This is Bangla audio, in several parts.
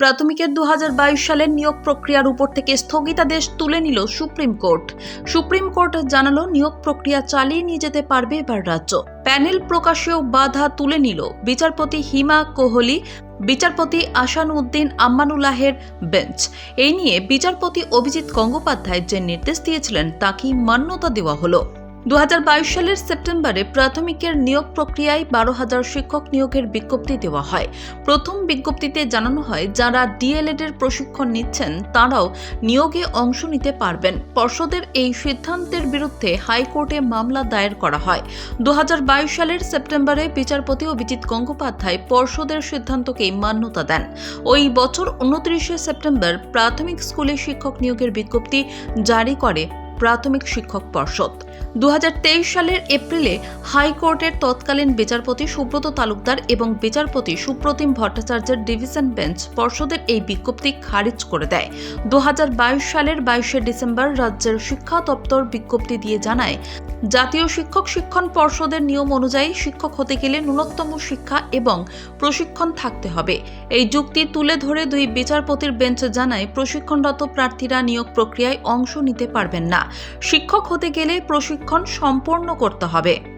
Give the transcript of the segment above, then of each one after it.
প্রাথমিকের দু বাইশ সালের নিয়োগ প্রক্রিয়ার উপর থেকে স্থগিতাদেশ তুলে নিল সুপ্রিম কোর্ট। সুপ্রিম কোর্ট জানালো, নিয়োগ প্রক্রিয়া চালিয়ে নিয়ে যেতে পারবে এবার রাজ্য। প্যানেল প্রকাশেও বাধা তুলে নিল বিচারপতি হিমা কোহলি, বিচারপতি আসানুদ্দিন আম্মানুল্লাহের বেঞ্চ। এই নিয়ে বিচারপতি অভিজিৎ গঙ্গোপাধ্যায় যে নির্দেশ দিয়েছিলেন, তাকেই মান্যতা দেওয়া হলো। দু হাজার বাইশ সালের সেপ্টেম্বরে প্রাথমিকের নিয়োগ প্রক্রিয়ায় বারো হাজার শিক্ষক নিয়োগের বিজ্ঞপ্তি দেওয়া হয়। প্রথম বিজ্ঞপ্তিতে জানানো হয়, যারা ডিএলএড এর প্রশিক্ষণ নিচ্ছেন, তারাও নিয়োগে অংশ নিতে পারবেন। পর্ষদের এই সিদ্ধান্তের বিরুদ্ধে হাইকোর্টে মামলা দায়ের করা হয়। দু হাজার বাইশ সালের সেপ্টেম্বরে বিচারপতি অভিজিৎ গঙ্গোপাধ্যায় পর্ষদের সিদ্ধান্তকেই মান্যতা দেন। ওই বছর উনত্রিশে সেপ্টেম্বর প্রাথমিক স্কুলে শিক্ষক নিয়োগের বিজ্ঞপ্তি জারি করে। প্রাথমিক শিক্ষক পর্ষদ। দুহাজার তেইশ সালের এপ্রিলে হাইকোর্টের তৎকালীন বিচারপতি সুব্রত তালুকদার এবং বিচারপতি সুপ্রতিম ভট্টাচার্যের ডিভিশন বেঞ্চ পর্ষদের এই বিজ্ঞপ্তি খারিজ করে দেয়। দু হাজার বাইশ সালের বাইশে ডিসেম্বর রাজ্যের শিক্ষা দপ্তর বিজ্ঞপ্তি দিয়ে জানায় জাতীয় শিক্ষক শিক্ষণ পর্ষদের নিয়ম অনুযায়ী শিক্ষক হতে গেলে ন্যূনতম শিক্ষা এবং প্রশিক্ষণ থাকতে হবে। এই যুক্তি তুলে ধরে দুই বিচারপতির বেঞ্চ জানায়, প্রশিক্ষণরত প্রার্থীরা নিয়োগ প্রক্রিয়ায় অংশ নিতে পারবেন না। শিক্ষক হতে গেলে প্রশিক্ষণ সম্পন্ন করতে হবে।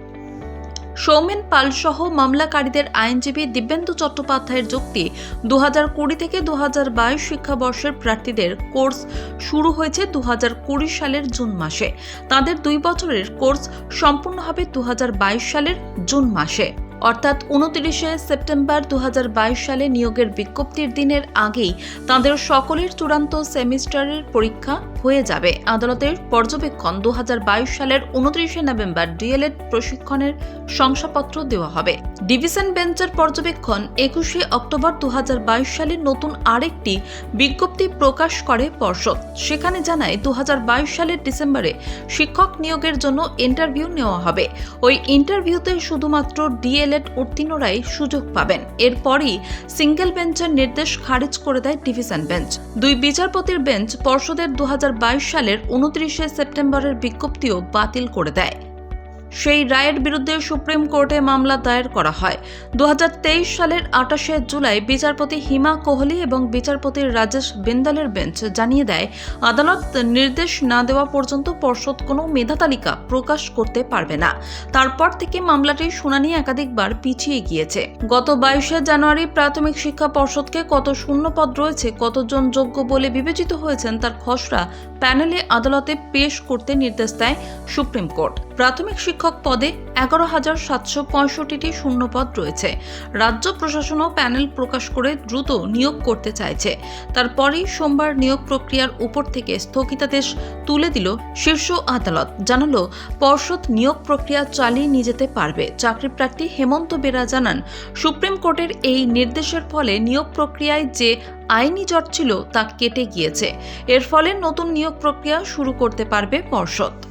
সৌমেন পাল সহ মামলাকারীদের আইনজীবী দিব্যেন্দু চট্টোপাধ্যায়ের যুক্তি দু হাজার কুড়ি থেকে দু হাজার বাইশ শিক্ষাবর্ষের প্রার্থীদের কোর্স শুরু হয়েছে দু হাজার কুড়ি সালের জুন মাসে। তাদের দুই বছরের কোর্স সম্পূর্ণ হবে দু হাজার বাইশ সালের জুন মাসে। অর্থাৎ উনত্রিশে সেপ্টেম্বর দু হাজার বাইশ সালে নিয়োগের বিজ্ঞপ্তির দিনের আগেই তাঁদের সকলের চূড়ান্ত সেমিস্টারের পরীক্ষা হয়ে যাবে। আদালতের পর্যবেক্ষণ দু হাজার বাইশ সালের উনত্রিশে নভেম্বর ডিএলএড প্রশিক্ষণের শংসাপত্র দেওয়া হবে। ডিভিশন বেঞ্চের পর্যবেক্ষণ একুশে অক্টোবর দু হাজার বাইশ সালে নতুন আরেকটি বিজ্ঞপ্তি প্রকাশ করে পর্ষদ। সেখানে জানায় দু হাজার বাইশ সালের ডিসেম্বরে শিক্ষক নিয়োগের জন্য ইন্টারভিউ নেওয়া হবে। ওই ইন্টারভিউতে শুধুমাত্র ডিএলএড উত্তীর্ণরাই সুযোগ পাবেন। এরপরই সিঙ্গেল বেঞ্চের নির্দেশ খারিজ করে দেয় ডিভিশন বেঞ্চ। দুই বিচারপতির বেঞ্চ পর্ষদের দু হাজার বাইশ সালের উনত্রিশে সেপ্টেম্বরের বিজ্ঞপ্তিও বাতিল করে দেয়। সেই রায়ের বিরুদ্ধে সুপ্রিম কোর্টে মামলা দায়ের করা হয়। দুহাজার তেইশ সালের আটাশে জুলাই বিচারপতি হিমা কোহলি এবং বিচারপতি রাজেশ বিন্দালের বেঞ্চ জানিয়ে দেয়, আদালত নির্দেশ না দেওয়া পর্যন্ত পর্ষদ কোনো মেধা তালিকা প্রকাশ করতে পারবে না। তারপর থেকে মামলাটির শুনানি একাধিকবার পিছিয়ে গিয়েছে। গত বাইশে জানুয়ারি প্রাথমিক শিক্ষা পর্ষদকে কত শূন্য পদ রয়েছে, কতজন যোগ্য বলে বিবেচিত হয়েছেন তার খসড়া প্যানেলে আদালতে পেশ করতে নির্দেশ দেয় সুপ্রিম কোর্ট। প্রাথমিক শিক্ষক পদে এগারো হাজার সাতশো পঁয়ষট্টিটি শূন্যপদ রয়েছে। রাজ্য প্রশাসনও প্যানেল প্রকাশ করে দ্রুত নিয়োগ করতে চাইছে। তারপরেই সোমবার নিয়োগ প্রক্রিয়ার উপর থেকে স্থগিতাদেশ তুলে দিল শীর্ষ আদালত। জানালো, পর্ষদ নিয়োগ প্রক্রিয়া চালিয়ে নিয়ে যেতে পারবে। চাকরি প্রার্থী হেমন্ত বেরা জানান, সুপ্রিম কোর্টের এই নির্দেশের ফলে নিয়োগ প্রক্রিয়ায় যে আইনি জট ছিল তা কেটে গিয়েছে। এর ফলে নতুন নিয়োগ প্রক্রিয়া শুরু করতে পারবে পর্ষদ।